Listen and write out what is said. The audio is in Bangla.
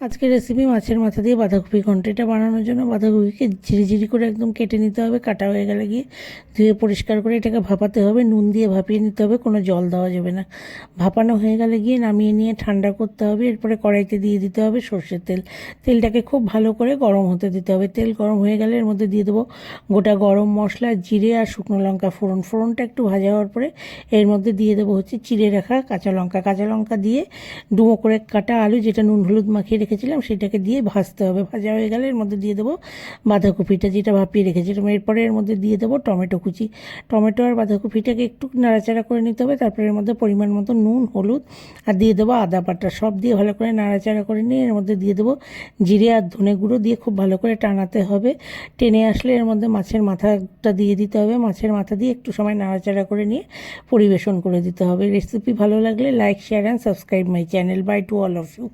আজকের রেসিপি মাছের মাথা দিয়ে বাঁধাকপি ঘন্ট। এটা বানানোর জন্য বাঁধাকপিকে ঝিরি ঝিরি করে একদম কেটে নিতে হবে, কাটা হয়ে গেলে গিয়ে ধুয়ে পরিষ্কার করে এটাকে ভাপাতে হবে, নুন দিয়ে ভাপিয়ে নিতে হবে, কোনো জল দেওয়া যাবে না। ভাপানো হয়ে গেলে গিয়ে নামিয়ে নিয়ে ঠান্ডা করতে হবে, এরপরে কড়াইতে দিয়ে দিতে হবে সর্ষের তেল। তেলটাকে খুব ভালো করে গরম হতে দিতে হবে। তেল গরম হয়ে গেলে এর মধ্যে দিয়ে দেবো গোটা গরম মশলা, জিরে আর শুকনো লঙ্কা ফোড়ন। ফোড়নটা একটু ভাজা হওয়ার পরে এর মধ্যে দিয়ে দেবো হচ্ছে চিড়ে রাখা কাঁচা লঙ্কা। কাঁচা লঙ্কা দিয়ে ডুমো করে কাটা আলু, যেটা নুন হলুদ মাখিয়ে রেখেছিলাম, সেটাকে দিয়ে ভাজতে হবে। ভাজা হয়ে গেলে এর মধ্যে দিয়ে দেবো বাঁধাকপিটা যেটা ভাপিয়ে রেখেছিলাম। এরপরে এর মধ্যে দিয়ে দেবো টমেটো কুচি। টমেটো আর বাঁধাকপিটাকে একটু নাড়াচাড়া করে নিতে হবে, তারপরে এর মধ্যে পরিমাণ মতো নুন, হলুদ, আর দিয়ে দেবো আদা বাটা। সব দিয়ে ভালো করে নাড়াচাড়া করে নিয়ে এর মধ্যে দিয়ে দেবো জিরে আর ধনে গুঁড়ো দিয়ে খুব ভালো করে টানাতে হবে। টেনে আসলে এর মধ্যে মাছের মাথাটা দিয়ে দিতে হবে। মাছের মাথা দিয়ে একটু সময় নাড়াচাড়া করে নিয়ে পরিবেশন করে দিতে হবে। রেসিপি ভালো লাগলে like, share and subscribe my channel bye to all of you